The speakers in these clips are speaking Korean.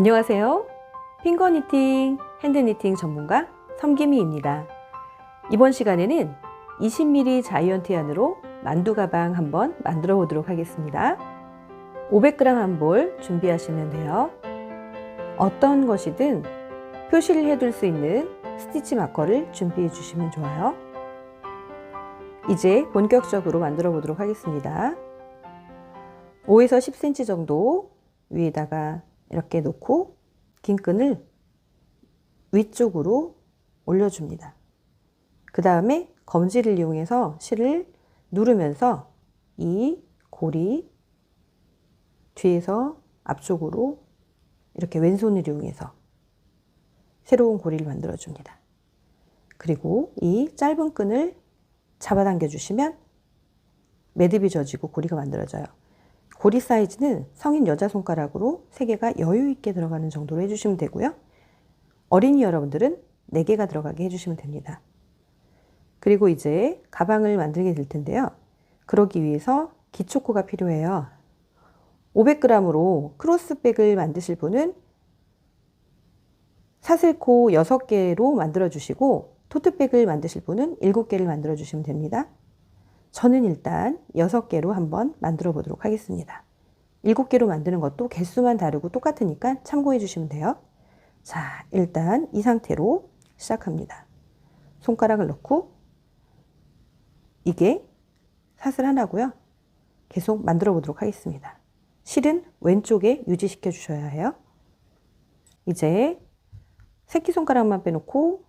안녕하세요. 핑거 니팅, 핸드 니팅 전문가 섬김이입니다. 이번 시간에는 20mm 자이언트 얀으로 만두 가방 한번 만들어 보도록 하겠습니다. 500g 한 볼 준비하시면 돼요. 어떤 것이든 표시를 해둘 수 있는 스티치 마커를 준비해 주시면 좋아요. 이제 본격적으로 만들어 보도록 하겠습니다. 5에서 10cm 정도 위에다가 이렇게 놓고 긴 끈을 위쪽으로 올려줍니다. 그 다음에 검지를 이용해서 실을 누르면서 이 고리 뒤에서 앞쪽으로 이렇게 왼손을 이용해서 새로운 고리를 만들어 줍니다. 그리고 이 짧은 끈을 잡아당겨 주시면 매듭이 져지고 고리가 만들어져요. 고리 사이즈는 성인 여자 손가락으로 3개가 여유 있게 들어가는 정도로 해주시면 되고요. 어린이 여러분들은 4개가 들어가게 해주시면 됩니다. 그리고 이제 가방을 만들게 될 텐데요. 그러기 위해서 기초코가 필요해요. 500g으로 크로스백을 만드실 분은 사슬코 6개로 만들어 주시고 토트백을 만드실 분은 7개를 만들어 주시면 됩니다. 저는 일단 6개로 한번 만들어 보도록 하겠습니다. 7개로 만드는 것도 개수만 다르고 똑같으니까 참고해 주시면 돼요. 자, 일단 이 상태로 시작합니다. 손가락을 넣고 이게 사슬 하나고요. 계속 만들어 보도록 하겠습니다. 실은 왼쪽에 유지시켜 주셔야 해요. 이제 새끼손가락만 빼놓고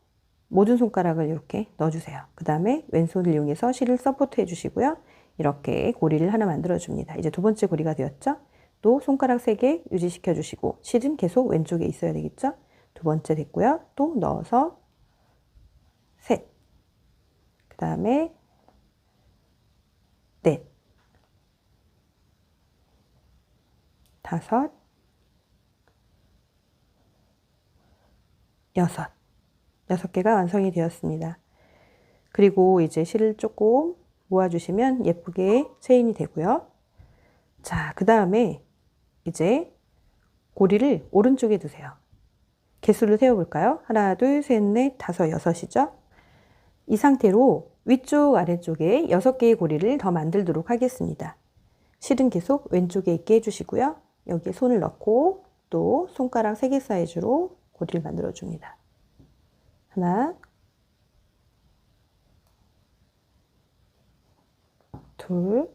모든 손가락을 이렇게 넣어주세요. 그 다음에 왼손을 이용해서 실을 서포트 해 주시고요. 이렇게 고리를 하나 만들어 줍니다. 이제 두 번째 고리가 되었죠? 또 손가락 3개 유지시켜 주시고 실은 계속 왼쪽에 있어야 되겠죠? 두 번째 됐고요. 또 넣어서 셋. 그 다음에 넷. 다섯. 여섯. 여섯 개가 완성이 되었습니다. 그리고 이제 실을 조금 모아주시면 예쁘게 체인이 되고요. 자, 그 다음에 이제 고리를 오른쪽에 두세요. 개수를 세어볼까요? 하나, 둘, 셋, 넷, 다섯, 여섯이죠? 이 상태로 위쪽, 아래쪽에 여섯 개의 고리를 더 만들도록 하겠습니다. 실은 계속 왼쪽에 있게 해주시고요. 여기에 손을 넣고 또 손가락 3개 사이즈로 고리를 만들어 줍니다. 하나, 둘,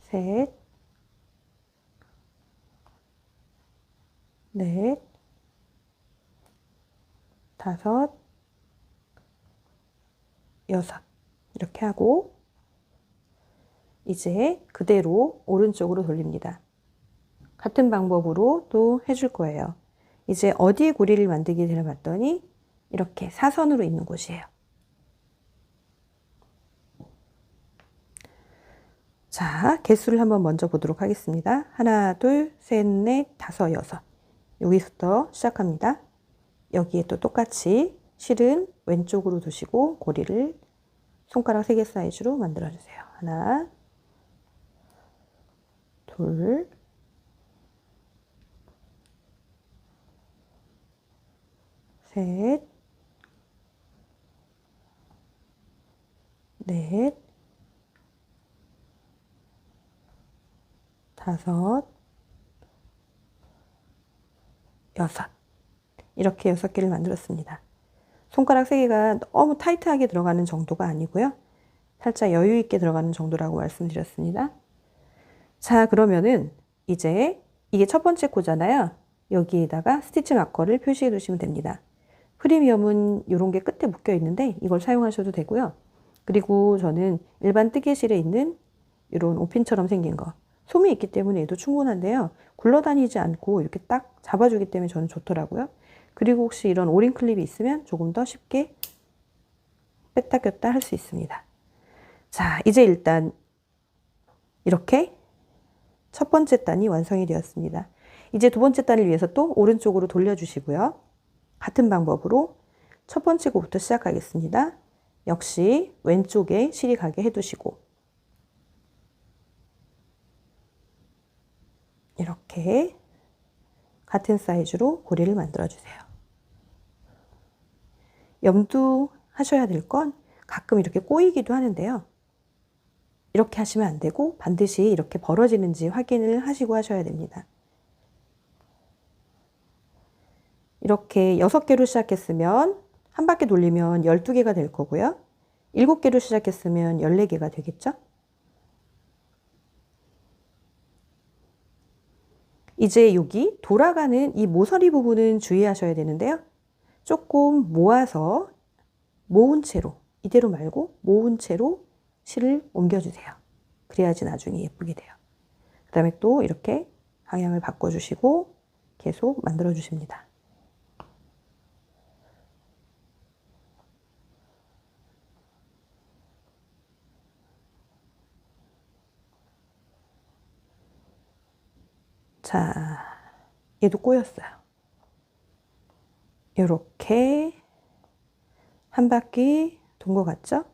셋, 넷, 다섯, 여섯. 이렇게 하고, 이제 그대로 오른쪽으로 돌립니다. 같은 방법으로 또 해줄 거예요. 이제 어디에 고리를 만들게 되나 봤더니 이렇게 사선으로 있는 곳이에요. 자, 개수를 한번 먼저 보도록 하겠습니다. 하나, 둘, 셋, 넷, 다섯, 여섯. 여기부터 시작합니다. 여기에 또 똑같이 실은 왼쪽으로 두시고 고리를 손가락 3개 사이즈로 만들어주세요. 하나, 둘, 셋, 넷, 다섯, 여섯. 이렇게 여섯 개를 만들었습니다. 손가락 세 개가 너무 타이트하게 들어가는 정도가 아니고요. 살짝 여유 있게 들어가는 정도라고 말씀드렸습니다. 자, 그러면은 이제 이게 첫 번째 코잖아요. 여기에다가 스티치 마커를 표시해 두시면 됩니다. 프리미엄은 이런 게 끝에 묶여 있는데 이걸 사용하셔도 되고요. 그리고 저는 일반 뜨개실에 있는 이런 오핀처럼 생긴 거 솜이 있기 때문에 얘도 충분한데요. 굴러다니지 않고 이렇게 딱 잡아주기 때문에 저는 좋더라고요. 그리고 혹시 이런 오링 클립이 있으면 조금 더 쉽게 뺐다 꼈다 할 수 있습니다. 자, 이제 일단 이렇게 첫 번째 단이 완성이 되었습니다. 이제 두 번째 단을 위해서 또 오른쪽으로 돌려주시고요. 같은 방법으로 첫 번째 곡부터 시작하겠습니다. 역시 왼쪽에 실이 가게 해두시고 이렇게 같은 사이즈로 고리를 만들어주세요. 염두하셔야 될 건 가끔 이렇게 꼬이기도 하는데요. 이렇게 하시면 안 되고 반드시 이렇게 벌어지는지 확인을 하시고 하셔야 됩니다. 이렇게 6개로 시작했으면 한 바퀴 돌리면 12개가 될 거고요. 7개로 시작했으면 14개가 되겠죠? 이제 여기 돌아가는 이 모서리 부분은 주의하셔야 되는데요. 조금 모아서 모은 채로, 이대로 말고 모은 채로 실을 옮겨주세요. 그래야지 나중에 예쁘게 돼요. 그 다음에 또 이렇게 방향을 바꿔주시고 계속 만들어 주십니다. 자, 얘도 꼬였어요. 이렇게 한 바퀴 돈 것 같죠?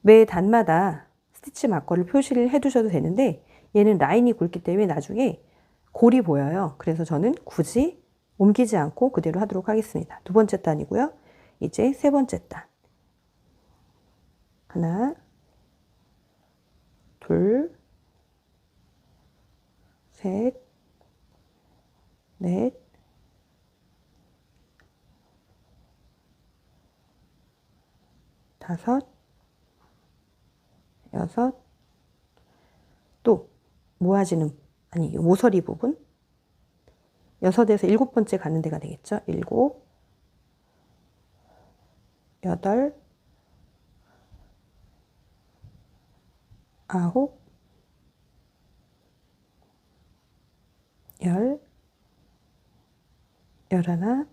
매 단마다 스티치 마커를 표시를 해 두셔도 되는데 얘는 라인이 굵기 때문에 나중에 골이 보여요. 그래서 저는 굳이 옮기지 않고 그대로 하도록 하겠습니다. 두 번째 단이고요. 이제 세 번째 단. 하나, 둘, 셋, 넷, 다섯, 여섯, 또 모아지는 아니 모서리 부분 여섯에서 일곱 번째 가는 데가 되겠죠. 일곱, 여덟, 아홉, 열, 열하나,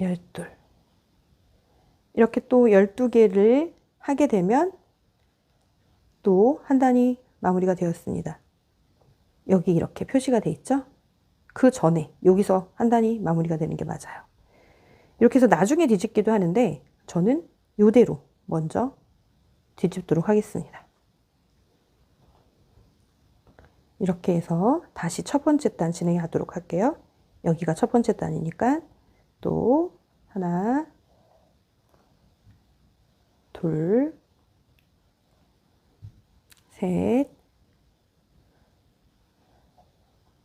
열둘. 이렇게 또 12개를 하게 되면 또 한 단이 마무리가 되었습니다. 여기 이렇게 표시가 돼 있죠? 그 전에 여기서 한 단이 마무리가 되는 게 맞아요. 이렇게 해서 나중에 뒤집기도 하는데 저는 이대로 먼저 뒤집도록 하겠습니다. 이렇게 해서 다시 첫 번째 단 진행하도록 할게요. 여기가 첫 번째 단이니까 또 하나, 둘, 셋,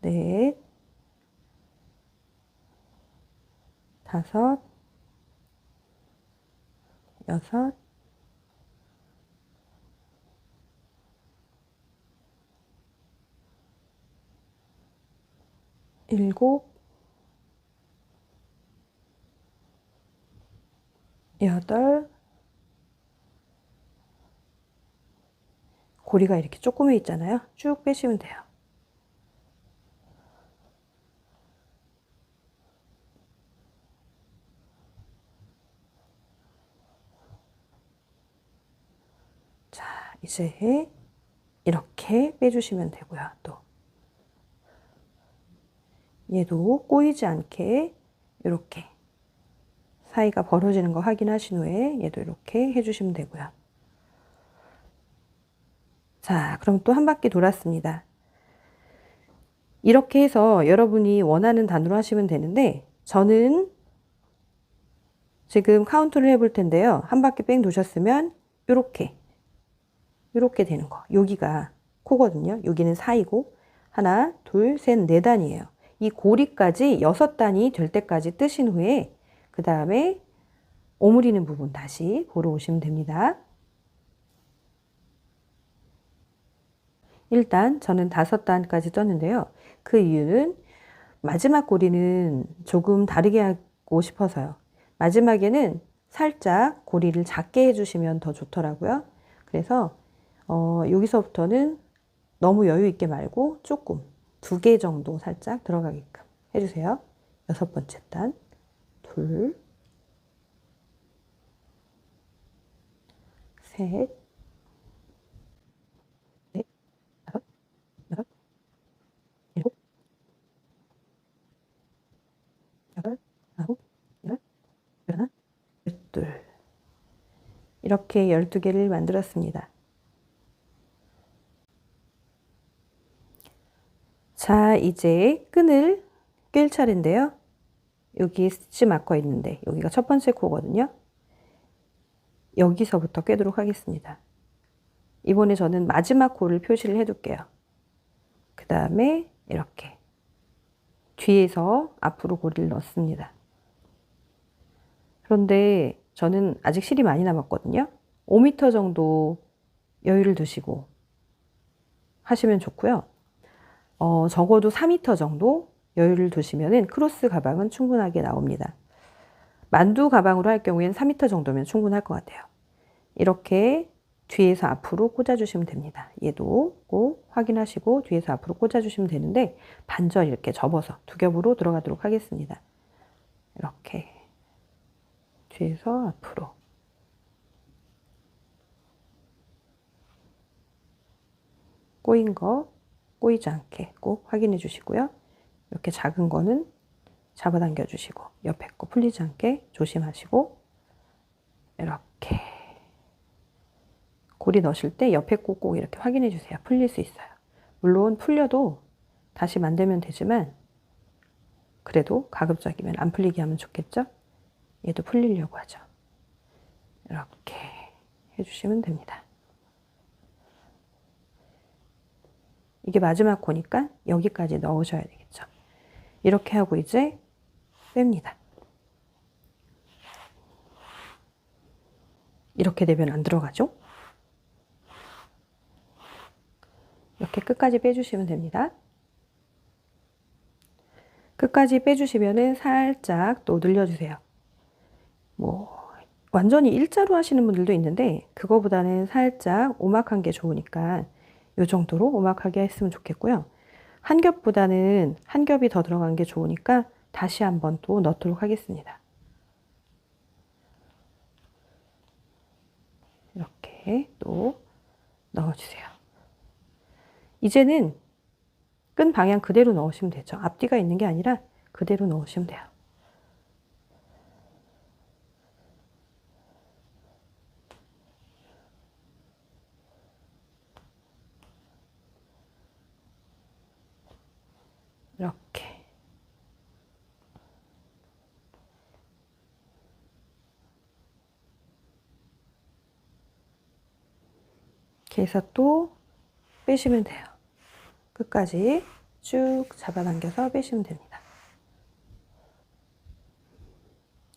넷, 다섯, 여섯, 일곱, 여덟, 고리가 이렇게 조그매 있잖아요. 쭉 빼시면 돼요. 자, 이제 이렇게 빼주시면 되고요. 또 얘도 꼬이지 않게 이렇게 사이가 벌어지는 거 확인하신 후에 얘도 이렇게 해주시면 되고요. 자, 그럼 또 한 바퀴 돌았습니다. 이렇게 해서 여러분이 원하는 단으로 하시면 되는데 저는 지금 카운트를 해볼 텐데요. 한 바퀴 뺑 도셨으면 이렇게 이렇게 되는 거. 여기가 코거든요. 여기는 사이고 하나, 둘, 셋, 네 단이에요. 이 고리까지 여섯 단이 될 때까지 뜨신 후에 그 다음에 오므리는 부분 다시 보러 오시면 됩니다. 일단 저는 다섯 단까지 떴는데요. 그 이유는 마지막 고리는 조금 다르게 하고 싶어서요. 마지막에는 살짝 고리를 작게 해주시면 더 좋더라고요. 그래서 어, 여기서부터는 너무 여유 있게 말고 조금 두 개 정도 살짝 들어가게끔 해주세요. 여섯 번째 단, 둘, 셋. 이렇게 열두 개를 만들었습니다. 자, 이제 끈을 낄 차례인데요. 여기 스치 마커 있는데 여기가 첫 번째 코거든요. 여기서부터 꿰도록 하겠습니다. 이번에 저는 마지막 코를 표시를 해둘게요. 그 다음에 이렇게 뒤에서 앞으로 고리를 넣습니다. 그런데 저는 아직 실이 많이 남았거든요. 5m 정도 여유를 두시고 하시면 좋고요. 어, 적어도 4m 정도 여유를 두시면은 크로스 가방은 충분하게 나옵니다. 만두 가방으로 할 경우에는 4m 정도면 충분할 것 같아요. 이렇게 뒤에서 앞으로 꽂아주시면 됩니다. 얘도 꼭 확인하시고 뒤에서 앞으로 꽂아주시면 되는데 반절 이렇게 접어서 두 겹으로 들어가도록 하겠습니다. 이렇게 뒤에서 앞으로 꼬인 거 꼬이지 않게 꼭 확인해 주시고요. 이렇게 작은 거는 잡아당겨 주시고 옆에 거 풀리지 않게 조심하시고 이렇게 고리 넣으실 때 옆에 거꼭 이렇게 확인해 주세요. 풀릴 수 있어요. 물론 풀려도 다시 만들면 되지만 그래도 가급적이면 안 풀리게 하면 좋겠죠? 얘도 풀리려고 하죠. 이렇게 해주시면 됩니다. 이게 마지막 코니까 여기까지 넣으셔야 되겠죠. 이렇게 하고 이제 뺍니다. 이렇게 되면 안 들어가죠? 이렇게 끝까지 빼주시면 됩니다. 끝까지 빼주시면은 살짝 또 늘려주세요. 뭐, 완전히 일자로 하시는 분들도 있는데, 그거보다는 살짝 오막한 게 좋으니까, 이 정도로 오막하게 했으면 좋겠고요. 한 겹보다는 한 겹이 더 들어간 게 좋으니까, 다시 한번 또 넣도록 하겠습니다. 이렇게 또 넣어주세요. 이제는 끈 방향 그대로 넣으시면 되죠. 앞뒤가 있는 게 아니라 그대로 넣으시면 돼요. 이렇게. 이렇게 해서 또 빼시면 돼요. 끝까지 쭉 잡아당겨서 빼시면 됩니다.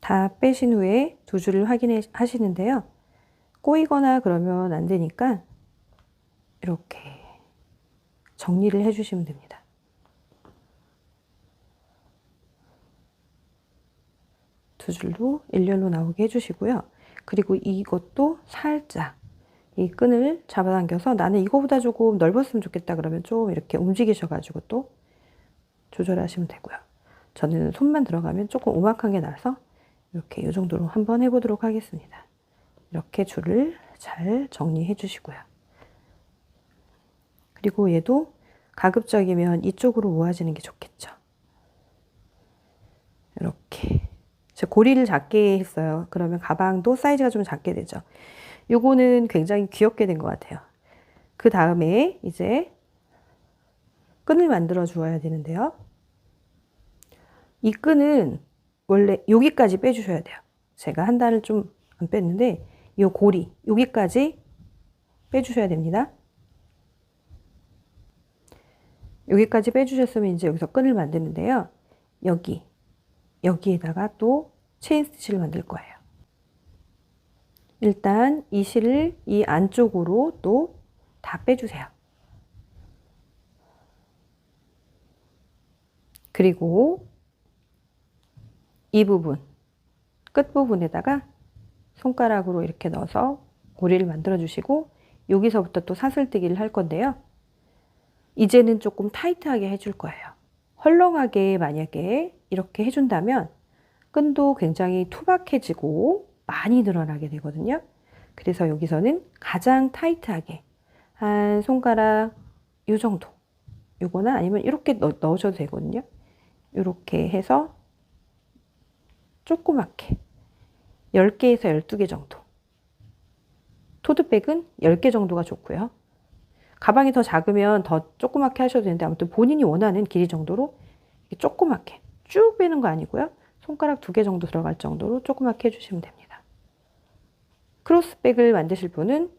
다 빼신 후에 두 줄을 확인해 하시는데요. 꼬이거나 그러면 안 되니까 이렇게 정리를 해주시면 됩니다. 두 줄로 일렬로 나오게 해주시고요. 그리고 이것도 살짝 이 끈을 잡아당겨서 나는 이거보다 조금 넓었으면 좋겠다 그러면 좀 이렇게 움직이셔가지고 또 조절하시면 되고요. 저는 손만 들어가면 조금 오막한 게 나서 이렇게 이 정도로 한번 해보도록 하겠습니다. 이렇게 줄을 잘 정리해 주시고요. 그리고 얘도 가급적이면 이쪽으로 모아지는 게 좋겠죠. 이렇게. 제가 고리를 작게 했어요. 그러면 가방도 사이즈가 좀 작게 되죠. 요거는 굉장히 귀엽게 된 것 같아요. 그 다음에 이제 끈을 만들어 주어야 되는데요. 이 끈은 원래 여기까지 빼주셔야 돼요. 제가 한 달을 좀 안 뺐는데 이 고리 여기까지 빼주셔야 됩니다. 여기까지 빼주셨으면 이제 여기서 끈을 만드는데요. 여기 여기에다가 또 체인 스티치를 만들 거예요. 일단 이 실을 이 안쪽으로 또 다 빼주세요. 그리고 이 부분, 끝부분에다가 손가락으로 이렇게 넣어서 고리를 만들어 주시고 여기서부터 또 사슬뜨기를 할 건데요. 이제는 조금 타이트하게 해줄 거예요. 헐렁하게 만약에 이렇게 해준다면 끈도 굉장히 투박해지고 많이 늘어나게 되거든요. 그래서 여기서는 가장 타이트하게 한 손가락 요 정도 요거나 아니면 이렇게 넣, 넣으셔도 되거든요. 이렇게 해서 조그맣게 10개에서 12개 정도 토드백은 10개 정도가 좋고요. 가방이 더 작으면 더 조그맣게 하셔도 되는데 아무튼 본인이 원하는 길이 정도로 조그맣게 쭉 빼는 거 아니고요. 손가락 두 개 정도 들어갈 정도로 조그맣게 해주시면 됩니다. 크로스백을 만드실 분은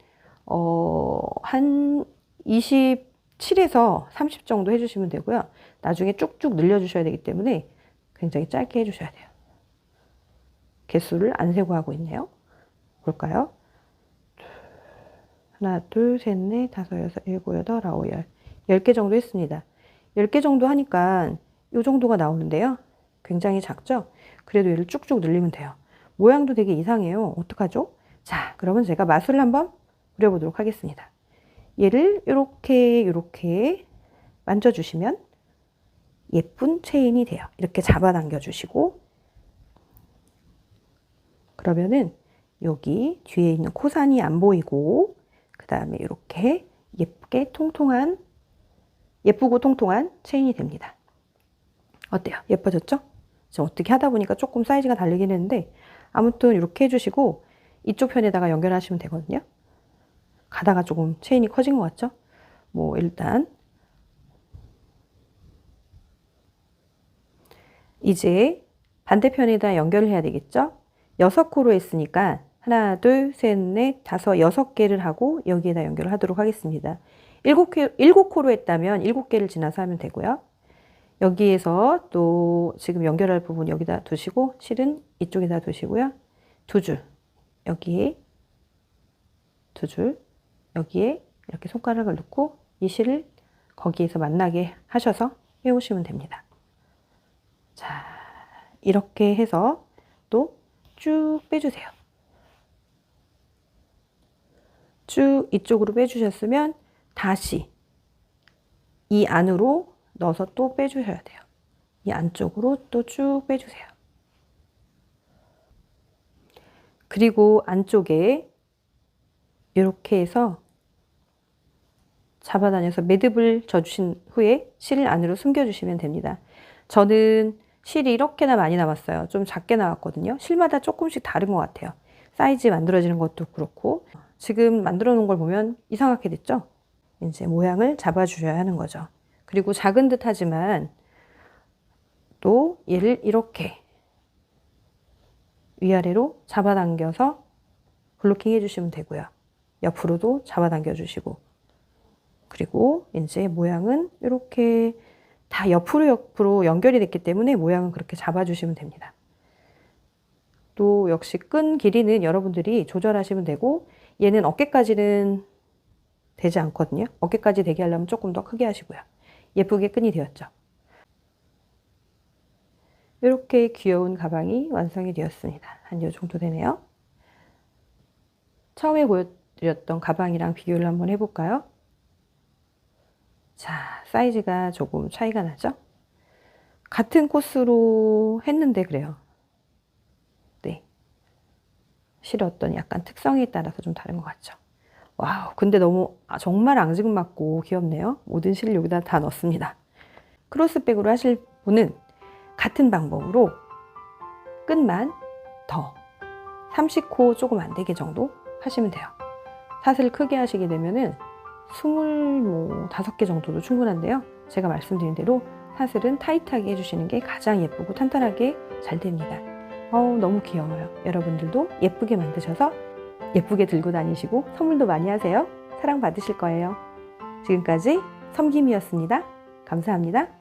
어, 한 27에서 30 정도 해주시면 되고요. 나중에 쭉쭉 늘려주셔야 되기 때문에 굉장히 짧게 해주셔야 돼요. 개수를 안 세고 하고 있네요. 볼까요? 하나, 둘, 셋, 넷, 다섯, 여섯, 일곱, 여덟, 아홉, 열. 열 개 정도 했습니다. 열 개 정도 하니까 이 정도가 나오는데요. 굉장히 작죠? 그래도 얘를 쭉쭉 늘리면 돼요. 모양도 되게 이상해요. 어떡하죠? 자, 그러면 제가 마술을 한번 그려보도록 하겠습니다. 얘를 이렇게 이렇게 만져주시면 예쁜 체인이 돼요. 이렇게 잡아당겨 주시고 그러면은 여기 뒤에 있는 코산이 안 보이고 그 다음에 이렇게 예쁘게 통통한 예쁘고 통통한 체인이 됩니다. 어때요? 예뻐졌죠? 지금 어떻게 하다 보니까 조금 사이즈가 다르긴 했는데 아무튼 이렇게 해주시고 이쪽 편에다가 연결하시면 되거든요. 가다가 조금 체인이 커진 것 같죠? 뭐 일단 이제 반대편에다 연결을 해야 되겠죠? 여섯 코로 했으니까 하나, 둘, 셋, 넷, 다섯, 여섯 개를 하고 여기에다 연결을 하도록 하겠습니다. 일곱 코로 했다면 일곱 개를 지나서 하면 되고요. 여기에서 또 지금 연결할 부분 여기다 두시고 실은 이쪽에다 두시고요. 두 줄, 여기에 두 줄, 여기에 이렇게 손가락을 넣고 이 실을 거기에서 만나게 하셔서 해오시면 됩니다. 자, 이렇게 해서 또 쭉 빼주세요. 쭉 이쪽으로 빼주셨으면 다시 이 안으로 넣어서 또 빼주셔야 돼요. 이 안쪽으로 또 쭉 빼주세요. 그리고 안쪽에 이렇게 해서 잡아다녀서 매듭을 져주신 후에 실을 안으로 숨겨주시면 됩니다. 저는 실이 이렇게나 많이 남았어요. 좀 작게 나왔거든요. 실마다 조금씩 다른 것 같아요. 사이즈 만들어지는 것도 그렇고 지금 만들어 놓은 걸 보면 이상하게 됐죠? 이제 모양을 잡아주셔야 하는 거죠. 그리고 작은 듯 하지만 또 얘를 이렇게 위아래로 잡아당겨서 블로킹 해주시면 되고요. 옆으로도 잡아당겨 주시고 그리고 이제 모양은 이렇게 다 옆으로 옆으로 연결이 됐기 때문에 모양은 그렇게 잡아주시면 됩니다. 또 역시 끈 길이는 여러분들이 조절하시면 되고 얘는 어깨까지는 되지 않거든요. 어깨까지 되게 하려면 조금 더 크게 하시고요. 예쁘게 끈이 되었죠. 이렇게 귀여운 가방이 완성이 되었습니다. 한 요 정도 되네요. 처음에 보여드렸던 가방이랑 비교를 한번 해볼까요? 자, 사이즈가 조금 차이가 나죠? 같은 코스로 했는데 그래요. 네. 실었던 약간 특성에 따라서 좀 다른 것 같죠? 와우, 근데 너무 아, 정말 앙증맞고 귀엽네요. 모든 실을 여기다 다 넣습니다. 크로스백으로 하실 분은 같은 방법으로 끝만 더 30코 조금 안 되게 정도 하시면 돼요. 사슬 크게 하시게 되면은 25개 정도도 충분한데요. 제가 말씀드린 대로 사슬은 타이트하게 해주시는 게 가장 예쁘고 탄탄하게 잘 됩니다. 어우, 너무 귀여워요. 여러분들도 예쁘게 만드셔서 예쁘게 들고 다니시고 선물도 많이 하세요. 사랑 받으실 거예요. 지금까지 섬김이었습니다. 감사합니다.